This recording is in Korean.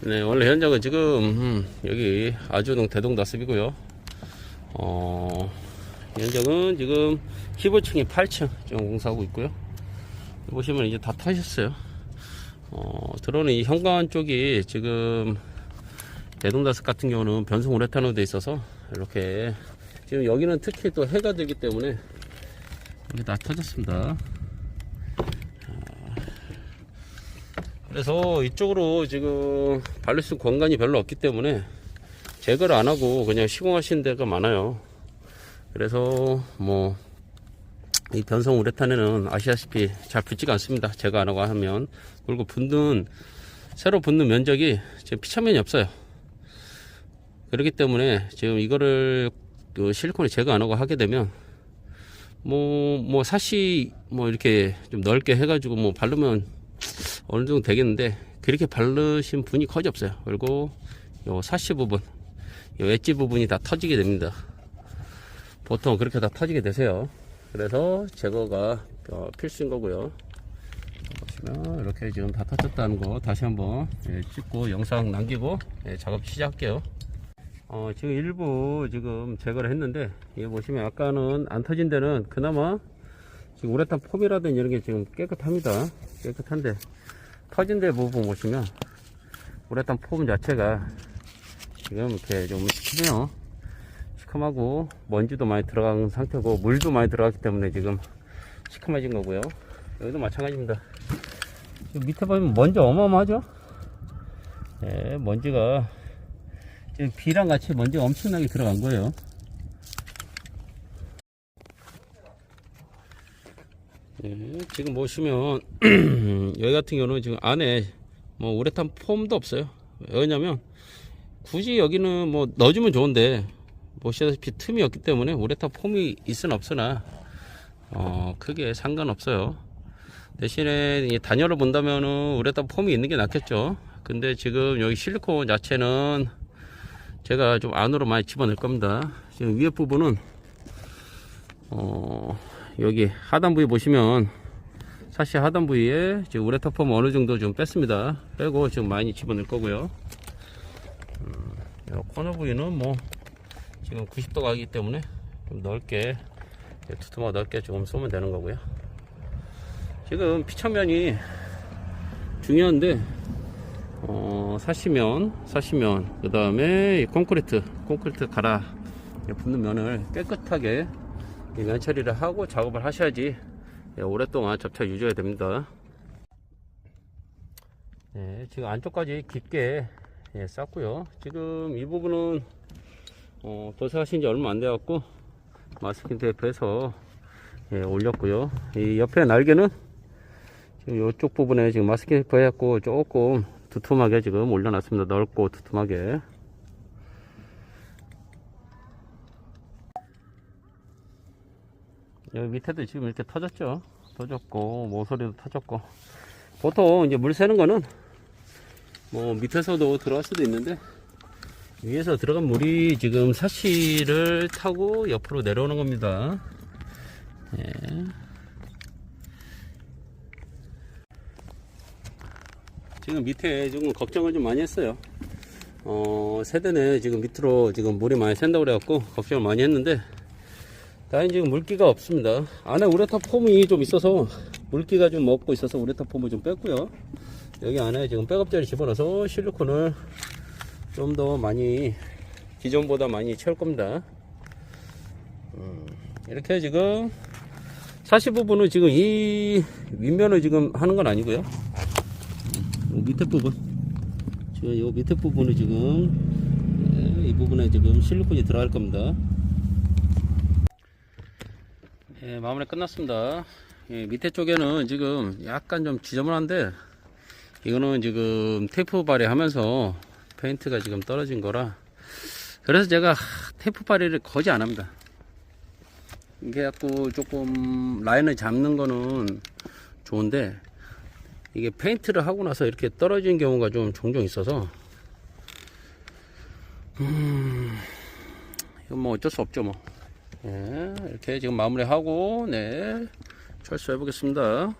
네, 원래 현장은 지금 음, 여기 아주동 대동 다습이고요. 어, 현장은 지금 15층에 8층 지금 공사하고 있고요. 보시면 이제 다 타셨어요. 어, 들어오는 이 현관 쪽이 지금 대동다습 같은 경우는 변속 우레탄으로 돼 있어서 이렇게 지금 여기는 특히 또 해가 들기 때문에 이게 다 터졌습니다. 그래서 이쪽으로 지금 있는 공간이 별로 없기 때문에 제거를 안 하고 그냥 시공하시는 데가 많아요. 그래서 뭐 이 변성 우레탄에는 아시다시피 잘 붙지가 않습니다. 제거 안 하고 하면 그리고 붙는 새로 붙는 면적이 지금 피차면이 없어요. 그렇기 때문에 지금 이거를 그 실리콘을 제거 안 하고 하게 되면 뭐뭐 사시 뭐 이렇게 좀 넓게 해가지고 뭐 바르면 어느 정도 되겠는데 그렇게 바르신 분이 거의 없어요. 그리고 요 사시 부분, 요 엣지 부분이 다 터지게 됩니다. 보통 그렇게 다 터지게 되세요. 그래서 제거가 어, 필수인 거고요. 이렇게 지금 다 터졌다는 거 다시 한번 예, 찍고 영상 남기고 예, 작업 시작할게요. 어, 지금 일부 지금 제거를 했는데 이게 보시면 아까는 안 터진 데는 그나마 지금 우레탄 폼이라든지 이런 게 지금 깨끗합니다. 깨끗한데 터진 데 부분 보시면 우레탄 폼 자체가 지금 이렇게 좀 시커매요. 시커하고 먼지도 많이 들어간 상태고 물도 많이 들어갔기 때문에 지금 시커매진 거고요. 여기도 마찬가지입니다. 밑에 보면 먼지 어마어마하죠? 네, 먼지가 지금 비랑 같이 먼지가 엄청나게 들어간 거예요. 네, 지금 보시면 여기 같은 경우는 지금 안에 뭐 우레탄 폼도 없어요. 왜냐면 굳이 여기는 뭐 넣어주면 좋은데 보시다시피 틈이 없기 때문에 우레탄 폼이 있으나 없으나 어 크게 상관없어요. 대신에 이 단열을 본다면은 우레탄 폼이 있는 게 낫겠죠. 근데 지금 여기 실리콘 자체는 제가 좀 안으로 많이 집어넣을 겁니다. 지금 위에 부분은 어 여기 하단 부위 보시면 사실 하단 부위에 지금 우레탄 폼 어느 정도 좀 뺐습니다. 빼고 지금 많이 집어넣을 거고요. 음, 요 코너 부위는 뭐 지금 90도 가기 때문에 좀 넓게 두툼하고 넓게 조금 쏘면 되는 거고요. 지금 피처면이 중요한데 어, 사시면 사시면 그 다음에 콘크리트 콘크리트 갈아 붙는 면을 깨끗하게 이면 처리를 하고 작업을 하셔야지 예, 오랫동안 접착 유지가 됩니다. 네, 지금 안쪽까지 깊게 예, 쌌고요. 지금 이 부분은 어, 도색하신 지 얼마 안 돼갖고 마스킹 테이프에서 예, 올렸고요. 이 옆에 날개는 지금 이쪽 부분에 지금 마스킹 테이프 해갖고 조금 두툼하게 지금 올려놨습니다. 넓고 두툼하게. 여기 밑에도 지금 이렇게 터졌죠. 터졌고 모서리도 터졌고 보통 이제 물 새는 거는 뭐 밑에서도 들어갈 수도 있는데 위에서 들어간 물이 지금 사시를 타고 옆으로 내려오는 겁니다. 예. 지금 밑에 지금 걱정을 좀 많이 했어요. 어, 세대는 지금 밑으로 지금 물이 많이 샌다고 그래갖고 걱정을 많이 했는데 다행히 지금 물기가 없습니다. 안에 우레탄 폼이 좀 있어서 물기가 좀 먹고 있어서 우레탄 폼을 좀 뺐고요. 여기 안에 지금 백업자리 집어넣어서 실리콘을 좀 더 많이 기존보다 많이 채울 겁니다. 음, 이렇게 지금 사시 부분은 지금 이 윗면을 지금 하는 건 아니고요. 요 밑에 부분 지금 이 밑에 부분은 지금 예, 이 부분에 지금 실리콘이 들어갈 겁니다. 예, 마무리 끝났습니다. 예, 밑에 쪽에는 지금 약간 좀 지저분한데 이거는 지금 테이프 발휘하면서 페인트가 지금 떨어진 거라 그래서 제가 테이프 발휘를 거의 안 합니다. 이게 갖고 조금 라인을 잡는 거는 좋은데 이게 페인트를 하고 나서 이렇게 떨어지는 경우가 좀 종종 있어서 음, 이건 뭐 어쩔 수 없죠 뭐. 예, 이렇게 지금 마무리하고 네 철수해 보겠습니다.